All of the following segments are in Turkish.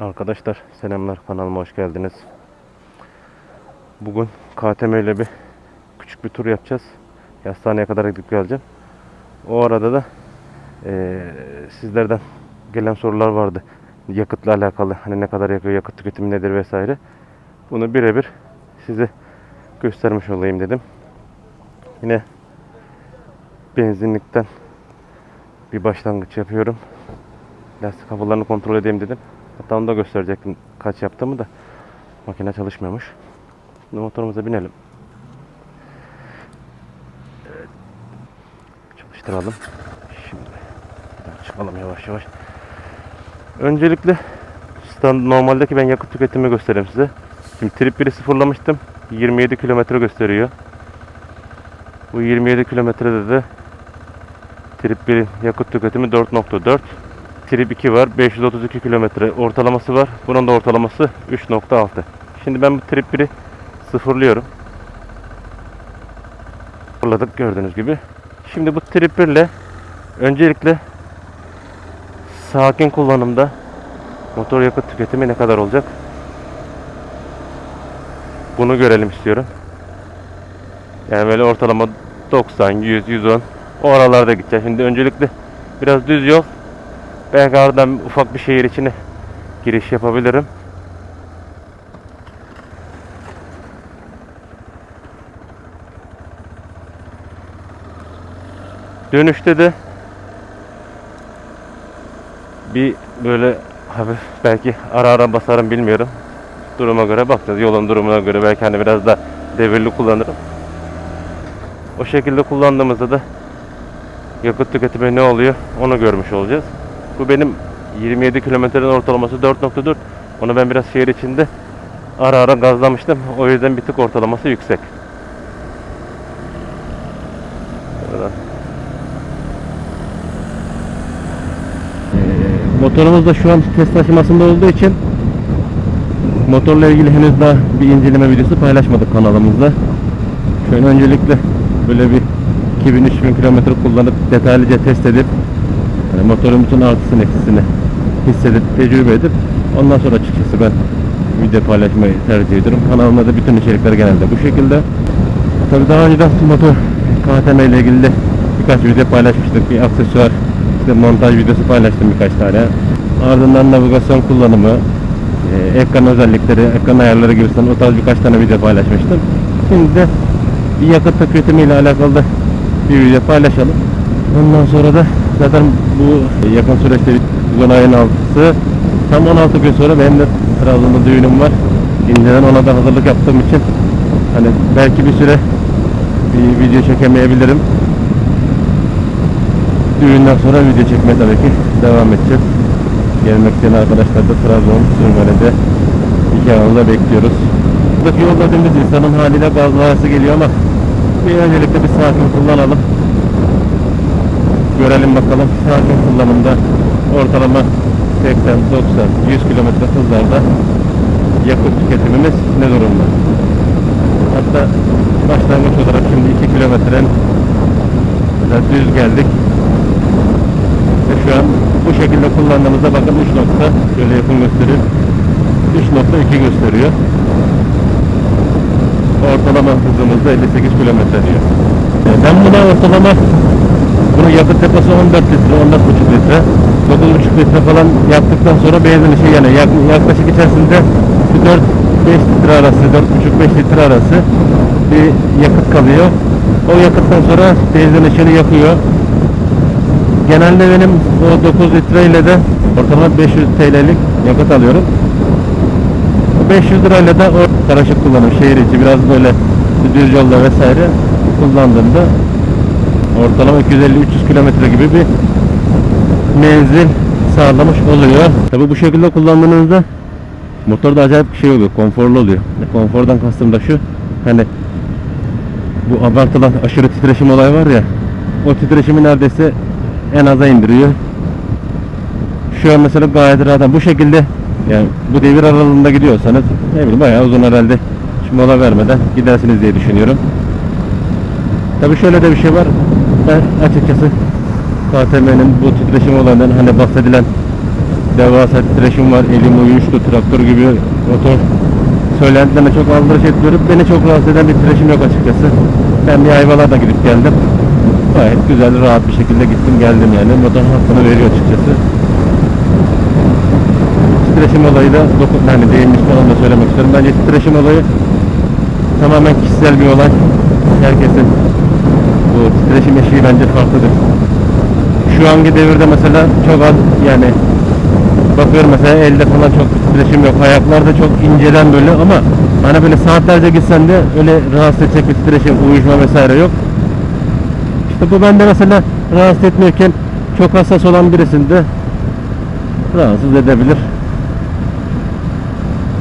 Arkadaşlar selamlar kanalıma hoş geldiniz. Bugün KTM ile bir küçük bir tur yapacağız. Hastaneye kadar gidip geleceğim. O arada da eee, sizlerden gelen sorular vardı. Yakıtla alakalı hani ne kadar yakıyor, yakıt tüketimi nedir vesaire. Bunu birebir size göstermiş olayım dedim. Yine benzinlikten bir başlangıç yapıyorum. Lastik havalarını kontrol edeyim dedim. Hatta onu da gösterecektim kaç yaptığımı da. Makine çalışmıyormuş. Şimdi motorumuza binelim. Çalıştıralım. Şimdi çıkalım yavaş yavaş. Öncelikle stand normaldeki ben yakıt tüketimimi göstereyim size. Şimdi trip 1'i sıfırlamıştım. 27 kilometre gösteriyor. Bu 27 kilometrede de trip 1'in yakıt tüketimi 4.4. Trip 2 var. 532 kilometre ortalaması var. Bunun da ortalaması 3.6. Şimdi ben bu Trip 1'i sıfırlıyorum. Sıfırladık gördüğünüz gibi. Şimdi bu Trip 1 ile öncelikle sakin kullanımda motor yakıt tüketimi ne kadar olacak? Bunu görelim istiyorum. Yani böyle ortalama 90, 100, 110 o aralarda gideceğiz. Şimdi öncelikle biraz düz yol Belki aradan ufak bir şehir içine giriş yapabilirim. Dönüşte de bir böyle hafif belki ara ara basarım bilmiyorum. Duruma göre bakacağız. Yolun durumuna göre belki hani biraz da devirli kullanırım. O şekilde kullandığımızda da yakıt tüketimi ne oluyor onu görmüş olacağız. Bu benim 27 kilometrenin ortalaması 4.4. Onu ben biraz şehir içinde ara ara gazlamıştım. O yüzden bir tık ortalaması yüksek. Motorumuz da şu an test aşamasında olduğu için motorla ilgili henüz daha bir inceleme videosu paylaşmadık kanalımızda. Şöyle öncelikle böyle bir 2000-3000 kilometre kullanıp detaylıca test edip yani motorun bütün artısını eksisini hissedip tecrübe edip ondan sonra açıkçası ben video paylaşmayı tercih ediyorum. Kanalımda da bütün içerikler genelde bu şekilde. Tabi daha önceden motor KTM ile ilgili birkaç video paylaşmıştık. Bir aksesuar, işte montaj videosu paylaştım birkaç tane. Ardından navigasyon kullanımı, e, ekran özellikleri, ekran ayarları gibi o tarz birkaç tane video paylaşmıştım. Şimdi de yakıt tüketimi ile alakalı bir video paylaşalım. Ondan sonra da zaten bu yakın süreçte Sezon ayın 6'sı tam 16 gün sonra benim de Trabzon'da düğünüm var. İnceden ona da hazırlık yaptığım için hani belki bir süre bir video çekemeyebilirim. Düğünden sonra video çekmeye tabii ki devam edeceğiz. Gelmek isteyen arkadaşlar da Trabzon Sürmele'de iki Anadolu'da bekliyoruz. Buradaki yolda dümdüz insanın haliyle gazlayası geliyor ama bir öncelikle bir sakin kullanalım. Görelim bakalım sakin kullanımda ortalama 80, 90, 100 kilometre hızlarda yakıt tüketimimiz ne durumda? Hatta başlangıç olarak şimdi 2 kilometren düz geldik. Ve şu an bu şekilde kullandığımızda bakın 3 nokta şöyle yakın gösteriyor. 3.2 gösteriyor. Ortalama hızımız da 58 kilometre diyor. Ben buna ortalama bunun yakıt deposu 14 litre, 14,5 litre. 9,5 litre falan yaptıktan sonra benzin işi yani yak- yaklaşık içerisinde bir 4-5 litre arası, 4,5-5 litre arası bir yakıt kalıyor. O yakıttan sonra benzin ışığını yakıyor. Genelde benim o 9 litre ile de ortalama 500 TL'lik yakıt alıyorum. O 500 lirayla da o karışık kullanım şehir içi biraz böyle düz yolda vesaire kullandığımda ortalama 250-300 kilometre gibi bir menzil sağlamış oluyor. Tabi bu şekilde kullandığınızda motorda acayip bir şey oluyor. Konforlu oluyor. Konfordan kastım da şu. Hani bu abartılan aşırı titreşim olay var ya o titreşimi neredeyse en aza indiriyor. Şu an mesela gayet rahat. Bu şekilde yani bu devir aralığında gidiyorsanız ne bileyim bayağı uzun herhalde hiç mola vermeden gidersiniz diye düşünüyorum. Tabi şöyle de bir şey var. Ben açıkçası KTM'nin bu titreşim olayından hani bahsedilen devasa titreşim var, elim uyuştu, traktör gibi motor söylentilerine çok aldırış etmiyorum. Beni çok rahatsız eden bir titreşim yok açıkçası. Ben bir Ayvalık'a da gidip geldim. Gayet güzel, rahat bir şekilde gittim geldim yani. Motor hakkını veriyor açıkçası. Titreşim olayı da dokun, hani değinmişken onu da söylemek istiyorum. Bence titreşim olayı tamamen kişisel bir olay. Herkesin bu titreşim eşiği bence farklıdır. Şu anki devirde mesela çok az yani bakıyorum mesela elde falan çok titreşim yok. Ayaklarda çok inceden böyle ama hani böyle saatlerce gitsen de öyle rahatsız edecek bir titreşim, uyuşma vesaire yok. İşte bu bende mesela rahatsız etmiyorken çok hassas olan birisinde rahatsız edebilir.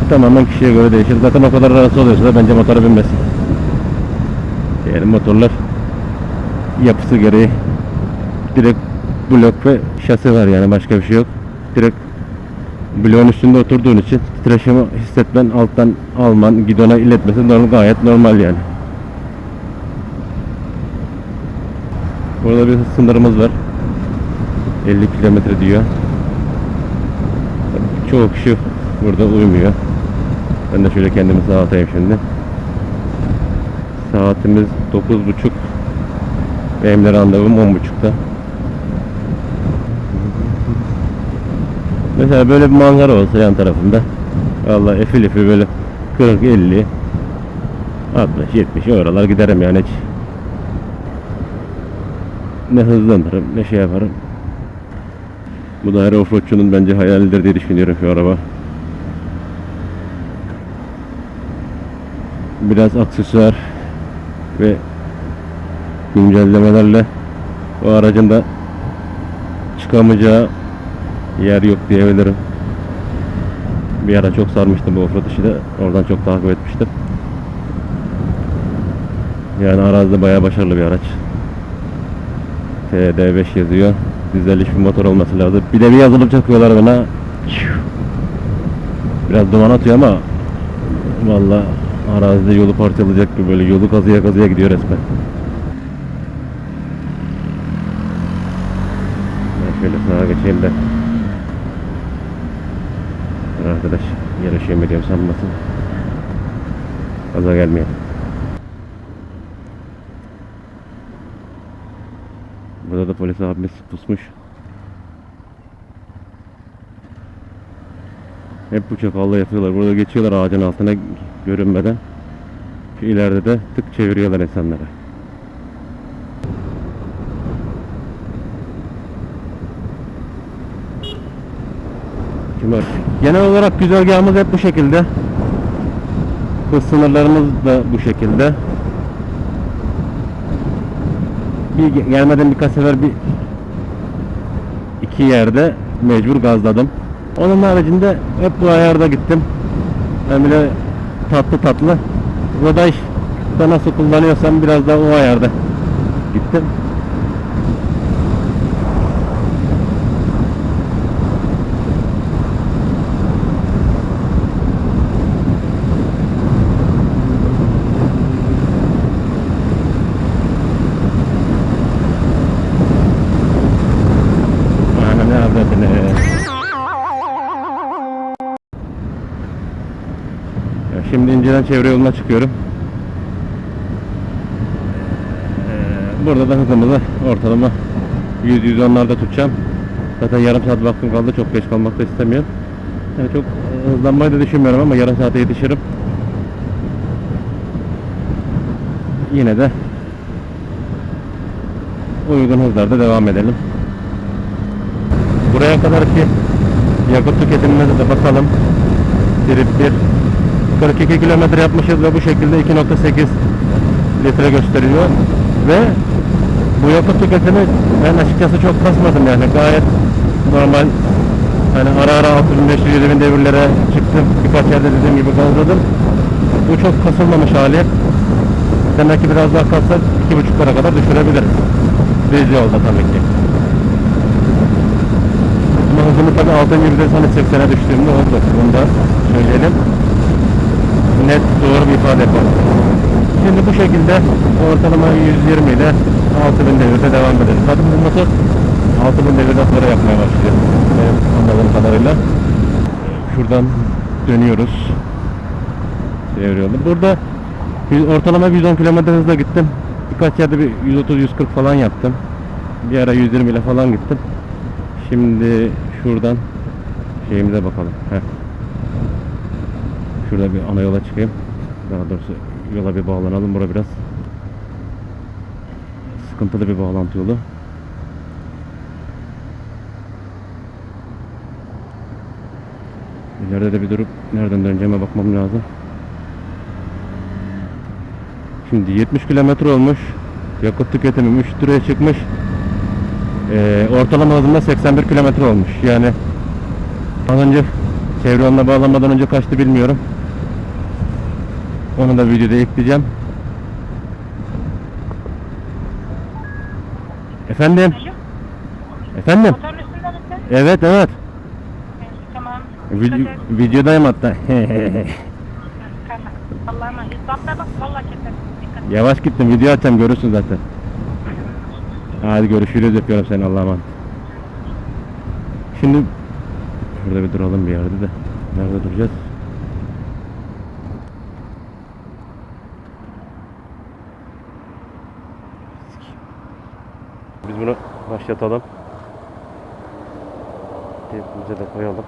Tamamen kişiye göre değişir. Zaten o kadar rahatsız oluyorsa da bence motora binmesin. Yani motorlar yapısı gereği direkt blok ve şasi var yani başka bir şey yok. Direkt bloğun üstünde oturduğun için titreşimi hissetmen, alttan alman, gidona iletmesi normal, gayet normal yani. Burada bir sınırımız var. 50 kilometre diyor. Çoğu kişi burada uymuyor. Ben de şöyle kendimi sağa şimdi. Saatimiz 9.30. Benim randevum 10.30'da. Mesela böyle bir manzara olsa yan tarafında. Vallahi efil efil böyle 40 50 60 70 oralar giderim yani hiç. Ne hızlanırım ne şey yaparım. Bu da her offroadçunun bence hayalidir diye düşünüyorum şu araba. Biraz aksesuar ve güncellemelerle o aracın da çıkamayacağı yer yok diyebilirim. Bir ara çok sarmıştım bu offroad işi de. Oradan çok takip etmiştim. Yani arazide bayağı başarılı bir araç. TD5 yazıyor. Dizel iş bir motor olması lazım. Bir de bir yazılım çakıyorlar bana. Biraz duman atıyor ama valla arazide yolu parçalayacak gibi böyle yolu kazıya kazıya gidiyor resmen. Ben şöyle sağa geçeyim de arkadaş yarışıyor medium sanmasın. Gaza gelmeyelim. Burada da polis abimiz pusmuş. Hep bu çakallı yapıyorlar. Burada geçiyorlar ağacın altına görünmeden. Şu ileride de tık çeviriyorlar insanlara. Kim var? Genel olarak güzergahımız hep bu şekilde. Hız sınırlarımız da bu şekilde. Bir ge- gelmeden birkaç sefer bir iki yerde mecbur gazladım. Onun haricinde hep bu ayarda gittim. Ben bile tatlı tatlı. Rodaj da nasıl kullanıyorsam biraz da o ayarda gittim. Aynen ne avradını. Ya Şimdi inceden çevre yoluna çıkıyorum. Ee, Burada da hızımızı ortalama 100-110'larda tutacağım. Zaten yarım saat vaktim kaldı. Çok geç kalmak da istemiyorum. Yani çok e, hızlanmayı da düşünmüyorum ama yarım saate yetişirim. Yine de uygun hızlarda devam edelim. Buraya kadar ki yakıt tüketimimize de bakalım. Trip 1 42 kilometre yapmışız ve bu şekilde 2.8 litre gösteriyor ve bu yakıt tüketimi ben açıkçası çok kasmadım yani. Gayet normal. Hani ara ara 6500 7000 devirlere çıktım. Birkaç yerde dediğim gibi gazladım bu çok kasılmamış hali. Demek ki biraz daha kassak 2.5'lara kadar düşürebiliriz. Düz yolda tabii ki. Ama hızımı tabii 6. vites hani 80'e düştüğümde oldu. Bunu da söyleyelim. Net doğru bir ifade yapalım. Şimdi bu şekilde ortalama 120 ile 6000 devirde devam edelim. Zaten bu motor 6000 devirden sonra yapmaya başlıyor. Benim anladığım kadarıyla. Şuradan dönüyoruz. Çevre yolu. Burada ortalama 110 km hızla gittim. Birkaç yerde bir 130-140 falan yaptım. Bir ara 120 ile falan gittim. Şimdi şuradan şeyimize bakalım. Heh. Şurada bir ana yola çıkayım. Daha doğrusu yola bir bağlanalım. Bura biraz sıkıntılı bir bağlantı yolu. İleride de bir durup nereden döneceğime bakmam lazım. Şimdi 70 kilometre olmuş. Yakıt tüketimim 3 liraya çıkmış. Ee, ortalama hızımda 81 kilometre olmuş. Yani az önce yoluna bağlanmadan önce kaçtı bilmiyorum. Onu da videoda ekleyeceğim. Efendim? Alo, Efendim? motorun üstünde misin? Evet evet. Evet, Tamam. Vid- Dikkat et. videodayım hatta. Tamam. Allah'a emanet. Bak. Vallahi keser. Dikkat et. Yavaş gittim. Video açacağım görürsün zaten. Hadi görüşürüz. Öpüyorum seni Allah'a emanet. Şimdi şurada bir duralım bir yerde de. Nerede duracağız? Biz bunu başlatalım. Cebimize de koyalım.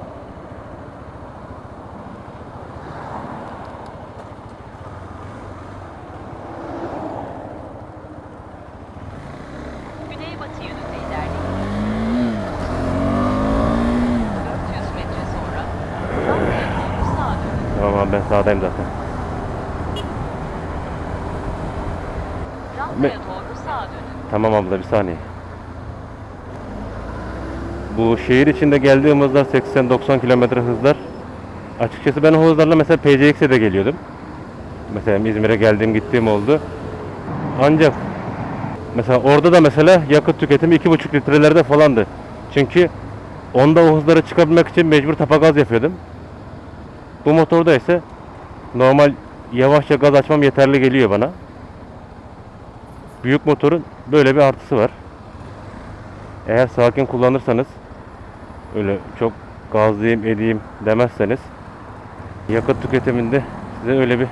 Güneybatı yönünde ilerleyin. 400 metre sonra Fransa'ya doğru sağa dönün. Tamam ben sağdayım zaten. Fransa'ya doğru sağa dönün. Tamam abla bir saniye. Bu şehir içinde geldiğim hızlar 80-90 km hızlar. Açıkçası ben o hızlarla mesela PCX'e de geliyordum. Mesela İzmir'e geldiğim gittiğim oldu. Ancak mesela orada da mesela yakıt tüketimi 2,5 litrelerde falandı. Çünkü onda o hızlara çıkabilmek için mecbur tapa gaz yapıyordum. Bu motorda ise normal yavaşça gaz açmam yeterli geliyor bana. Büyük motorun böyle bir artısı var. Eğer sakin kullanırsanız öyle çok gazlayayım edeyim demezseniz yakıt tüketiminde size öyle bir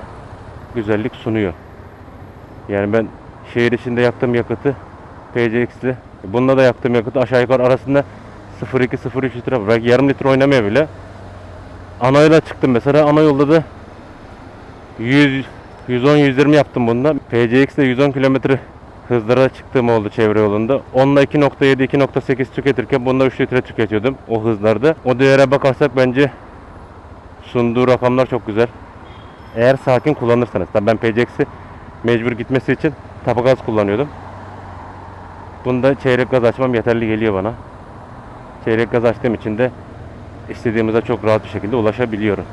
güzellik sunuyor. Yani ben şehir içinde yaktığım yakıtı PCX'li bununla da yaktığım yakıtı aşağı yukarı arasında 0.2-0.3 litre belki yarım litre oynamıyor bile. Ana yola çıktım mesela ana yolda da 100 110-120 yaptım bunda. PCX'de 110 kilometre hızlara çıktığım oldu çevre yolunda. Onunla 2.7-2.8 tüketirken bunda 3 litre tüketiyordum o hızlarda. O değere bakarsak bence sunduğu rakamlar çok güzel. Eğer sakin kullanırsanız. Tabii ben PCX'i mecbur gitmesi için tapa gaz kullanıyordum. Bunda çeyrek gaz açmam yeterli geliyor bana. Çeyrek gaz açtığım için de istediğimize çok rahat bir şekilde ulaşabiliyorum.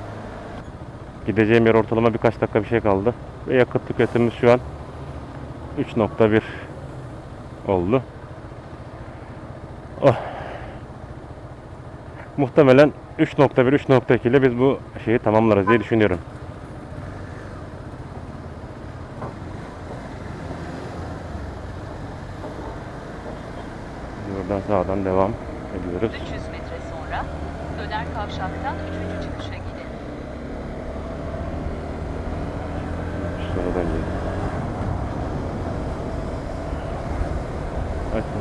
Gideceğim yer ortalama birkaç dakika bir şey kaldı. Ve yakıt tüketimimiz şu an 3.1 oldu. Oh. Muhtemelen 3.1 3.2 ile biz bu şeyi tamamlarız diye düşünüyorum. Buradan sağdan devam ediyoruz. 300 metre sonra Döner Kavşak'tan 3. çıkışa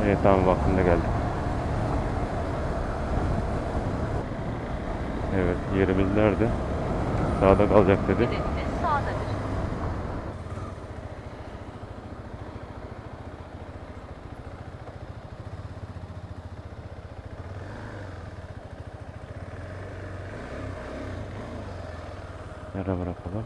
evet, tamam vaktinde geldik. Evet yerimiz nerede? Sağda kalacak dedi. Sağdadır. Nereye bırakalım?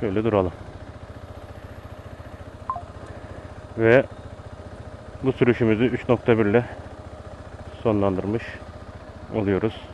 Şöyle duralım. Ve bu sürüşümüzü 3.1 ile sonlandırmış oluyoruz.